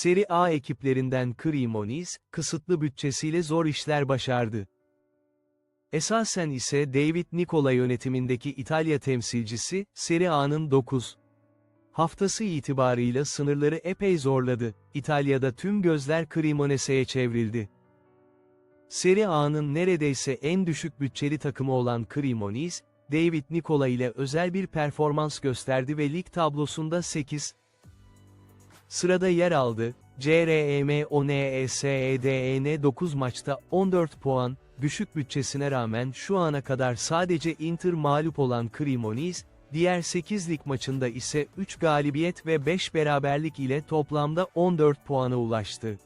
Serie A ekiplerinden Cremonese, kısıtlı bütçesiyle zor işler başardı. Esasen ise David Nicola yönetimindeki İtalya temsilcisi, Serie A'nın 9 haftası itibarıyla sınırları epey zorladı. İtalya'da tüm gözler Cremonese'ye çevrildi. Serie A'nın neredeyse en düşük bütçeli takımı olan Cremonese, David Nicola ile özel bir performans gösterdi ve lig tablosunda 8 sırada yer aldı. E CRM ONESEDN 9 maçta 14 puan, düşük bütçesine rağmen şu ana kadar sadece Inter mağlup olan Cremonese, diğer 8 lig maçında ise 3 galibiyet ve 5 beraberlik ile toplamda 14 puana ulaştı.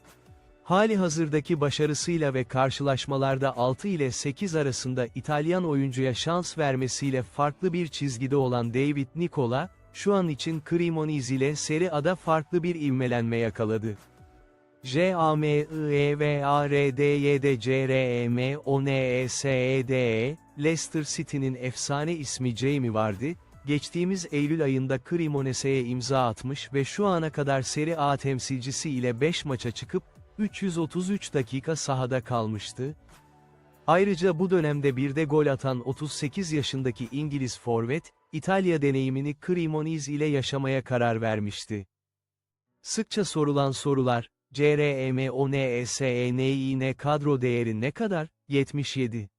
Hali hazırdaki başarısıyla ve karşılaşmalarda 6 ile 8 arasında İtalyan oyuncuya şans vermesiyle farklı bir çizgide olan David Nicola, şu an için Cremonese ile Serie A'da farklı bir ivmelenme yakaladı. E J-A-M-I-E-V-A-R-D-Y-D-C-R-E-M-O-N-E-S-E-D-E, Leicester City'nin efsane ismi Jamie vardı, geçtiğimiz Eylül ayında Cremonese'ye imza atmış ve şu ana kadar Serie A temsilcisi ile 5 maça çıkıp, 333 dakika sahada kalmıştı. Ayrıca bu dönemde bir de gol atan 38 yaşındaki İngiliz forvet, İtalya deneyimini Cremonese ile yaşamaya karar vermişti. Sıkça sorulan sorular, CRMONESENİN kadro değeri ne kadar? 77.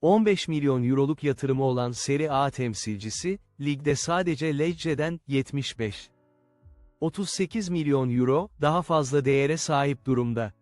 15 milyon euroluk yatırımı olan Serie A temsilcisi, ligde sadece Lecce'den 75. 38 milyon euro, daha fazla değere sahip durumda.